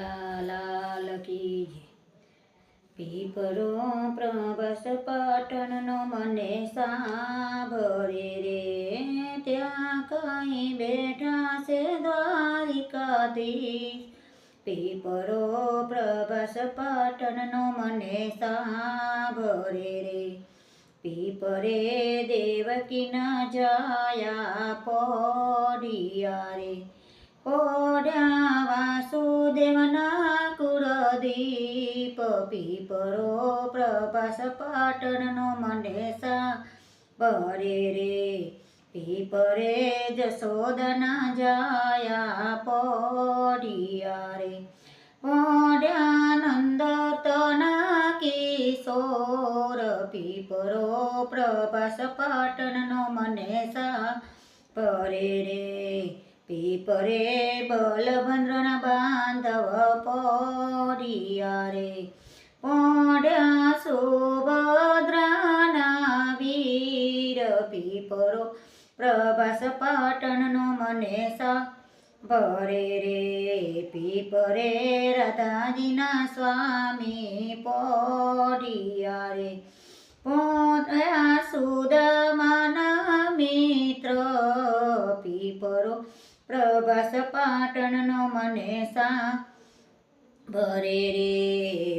કનૈયા લાલ કી જય. પીપરો પ્રભસ પાટણનો મને સાંભળે રે. ત્યાં કઈ બેઠા છે દ્વારિકાથી પીપરો પ્રભસ પાટણનો મને સાંભળે રે. પીપરે દેવકીના જાયા પોડિયા રે. પોડ્યા વાસુદેવના કુળદીપ પીપરો પ્રભાસ પાટણનો મને પરે રે, પીપરે જશોદના જાયા પોડિયા રે. પોડ્યાનંદ તના કિશોર, પીપરો પ્રભાસ પાટણનો મનેસા. પરે રે પીપરે બલભદ્રના બાંધવ પોડિયા રે પોડ્યા સુભદ્રાના વીર પીપરો પ્રભાસ પાટણનો મને સાંભળે રે. પીપરે રાધાજીના સ્વામી પોડિયા રે પોડ્યા સુદામાના પ્રભાસ પાટણનો મને સાંભળે રે,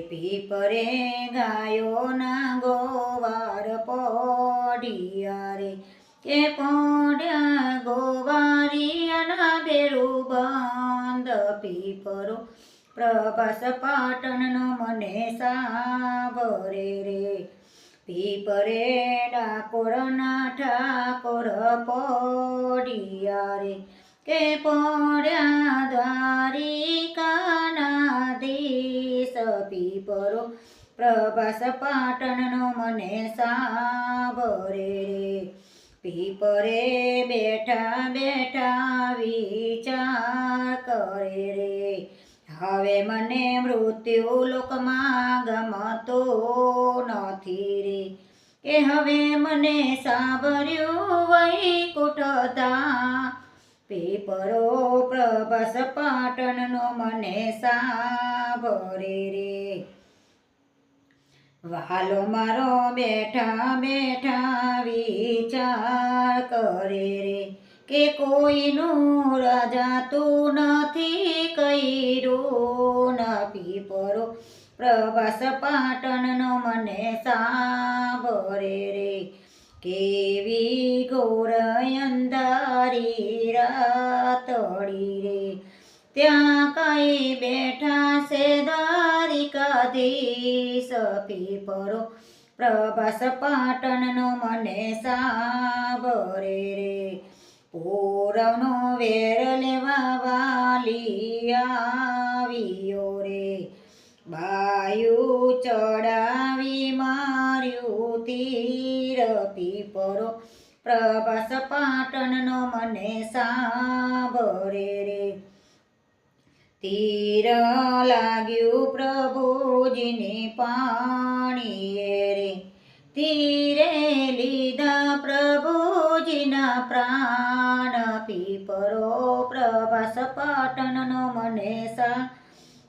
પીપરે ગાયોના ગોવાર પોડિયા રે. કે પોડ્યા ગોવારિયાના બેરું બંધ પીપરો. પ્રભાસ પાટણનો મને સાંભળે રે, પીપરે ડાકોરના ઠાકોર પોડિયા રે. કે પોડ્યા દ્વારિકાના દેશ પીપરો પ્રભાસ પાટણનો મને સાબરે રે. પીપરે બેઠા બેઠા વિચાર કરે રે. હવે મને મૃત્યુ લોકમાં ગમતો નથી રે. કે હવે મને સાંભળ્યું વૈકુંઠતા પેપરો પ્રભાસ પાટણનો મને સાંભળે રે વાલો મારો બેઠા બેઠા વિચાર કરે રે કે કોઈનું રાજાતું નથી કર્યું ન પીપરો પ્રભાસ પાટણનો મને સાંભળે રે કેવી ઘોર ત્યાં કઈ બેઠા છે દ્વારિકાધીશ પીપરો પ્રભાસ પાટણનો મને સાબરે રે. પૂરવનો વેર લેવા વાલી આવ્યો રે. બાયું ચડાવી માર્યું તીર. પીપરો પ્રભાસ પાટણનો મને સાબરે રે. તીર લાગ્યું પ્રભુજીને પાણીએ રે તીરે લીધા પ્રભુજીના પ્રાણ પીપરો પ્રભાસ પાટણનો મને સા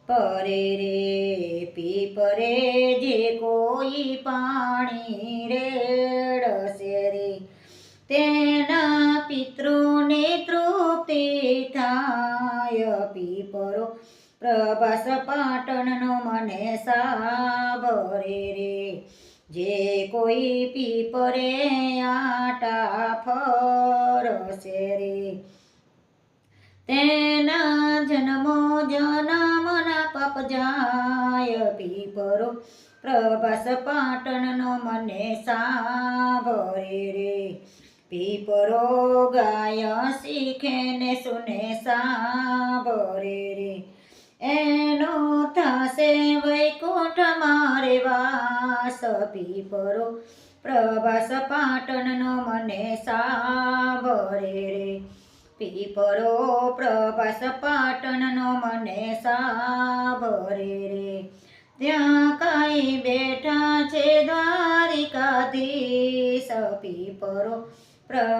પરે રે પીપરે જે કોઈ પાણી રેડશે રે. તેના પીપરો પ્રભાસ પાટણનો મને સાબરે રે જે કોઈ પીપરે આટા ફરશે રે. તેના જન્મો જનમના પપ જાય પીપરો. પ્રભાસ પાટણનો મને સાબરે રે. પીપરો ગાય શીખે ને સુને સાંભરે રે. એનો થશે વૈકુંઠ મારે વાસ પીપરો પ્રભાસ પાટણનો મને સાંભરે રે. પીપરો પ્રભાસ પાટણનો મને સાંભરે રે. ત્યાં કાંઈ બેઠા છે દ્વારિકાધીશ પીપરો ಪ್ರ